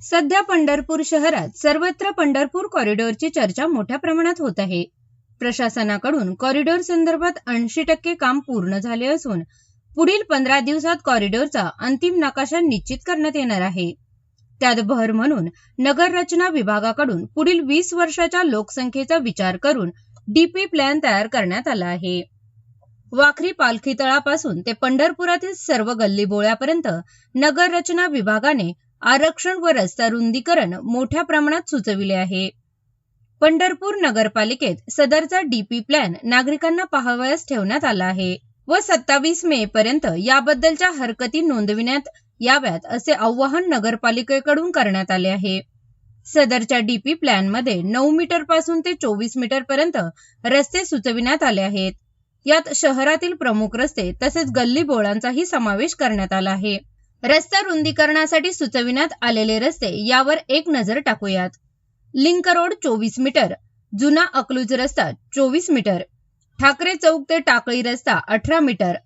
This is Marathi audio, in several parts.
सध्या पंढरपूर शहरात सर्वत्र पंढरपूर कॉरिडॉरची चर्चा मोठ्या प्रमाणात होत आहे. प्रशासनाकडून कॉरिडॉर संदर्भात ऐंशी टक्के काम पूर्ण झाले असून पुढील पंधरा दिवसात कॉरिडॉरचा अंतिम नकाशा निश्चित करण्यात येणार आहे. त्यात भर म्हणून नगर रचना विभागाकडून पुढील वीस वर्षाच्या लोकसंख्येचा विचार करून डीपी प्लॅन तयार करण्यात आला आहे. वाखरी पालखी तळापासून ते पंढरपुरातील सर्व गल्लीबोळ्यापर्यंत नगर रचना विभागाने आरक्षण व रस्ता रुंदीकरण मोठ्या प्रमाणात सुचविले आहे. पंढरपूर नगरपालिकेत सदरचा डीपी प्लॅन नागरिकांना पाहावयास ठेवण्यात आला आहे व सत्तावीस मे पर्यंत याबद्दलच्या हरकती नोंदविण्यात याव्यात असे आव्हान नगरपालिकेकडून करण्यात आले आहे. सदरच्या डीपी प्लॅनमध्ये नऊ मीटरपासून ते चोवीस मीटर पर्यंत रस्ते सुचविण्यात आले आहेत. यात शहरातील प्रमुख रस्ते तसेच गल्ली बोळांचाही समावेश करण्यात आला आहे. रस्ता रुंदीकरणासाठी सुचविण्यात आलेले रस्ते यावर एक नजर टाकूयात. लिंक रोड चोवीस मीटर जुना अकलूज रस्ता चोवीस मीटर ठाकरे चौक ते टाकळी रस्ता अठरा मीटर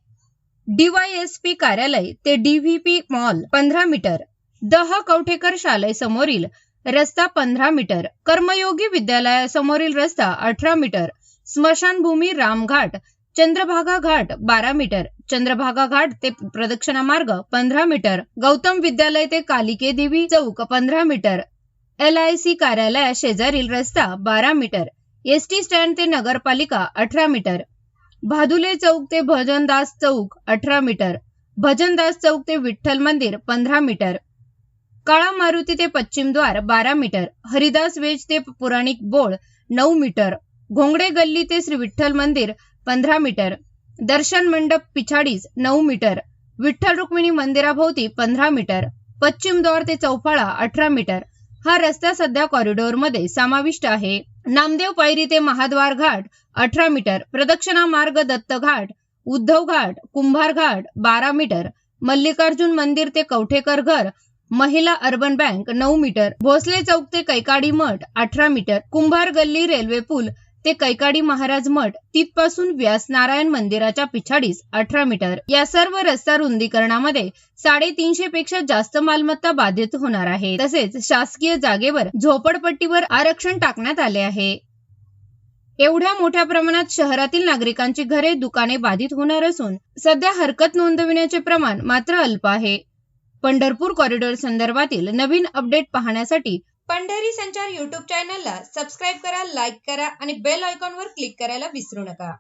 डीवायएसपी कार्यालय ते डीव्हीपी मॉल पंधरा मीटर दह कवठेकर शालेय समोरील रस्ता पंधरा मीटर कर्मयोगी विद्यालयासमोरील रस्ता अठरा मीटर स्मशानभूमी रामघाट चंद्रभागा घाट बारा मीटर चंद्रभागा घाट ते प्रदक्षिणा मार्ग पंधरा मीटर गौतम विद्यालय ते कालिके देवी चौक पंधरा मीटर एल आय सी कार्यालया शेजारील रस्ता बारा मीटर एस टी स्टँड ते नगरपालिका अठरा मीटर भादुले चौक ते भजनदास चौक अठरा मीटर भजनदास चौक ते विठ्ठल मंदिर पंधरा मीटर काळा मारुती ते पश्चिम द्वार बारा मीटर हरिदास वेज ते पुराणिक बोळ नऊ मीटर घोंगडे गल्ली ते श्री विठ्ठल मंदिर पंधरा मीटर दर्शन मंडप पिछाडीस नऊ मीटर विठ्ठल रुक्मिणी मंदिराभोवती पंधरा मीटर पश्चिम द्वार ते चौफाळा अठरा मीटर. हा रस्ता सध्या कॉरिडॉरमध्ये समाविष्ट आहे. नामदेव पायरी ते महाद्वार घाट अठरा मीटर प्रदक्षिणा मार्ग दत्त घाट उद्धव घाट कुंभार घाट बारा मीटर मल्लिकार्जुन मंदिर ते कवठेकर घर महिला अर्बन बँक नऊ मीटर भोसले चौक ते कैकाडी मठ अठरा मीटर कुंभार गल्ली रेल्वे पूल ते कैकाडी महाराज मठ तिथपासून व्यास नारायण मंदिराच्या पिछाडीस अठरा मीटर. या सर्व रस्ता रुंदीकरणामध्ये साडेतीनशे पेक्षा जास्त मालमत्ता बाधित होणार आहे. तसेच शासकीय जागेवर झोपडपट्टीवर आरक्षण टाकण्यात आले आहे. एवढ्या मोठ्या प्रमाणात शहरातील नागरिकांची घरे दुकाने बाधित होणार असून सध्या हरकत नोंदविण्याचे प्रमाण मात्र अल्प आहे. पंढरपूर कॉरिडॉर संदर्भातील नवीन अपडेट पाहण्यासाठी पंढरी संचार यूट्यूब चॅनलला सबस्क्राईब करा लाईक करा आणि बेल आयकॉनवर क्लिक करायला विसरू नका.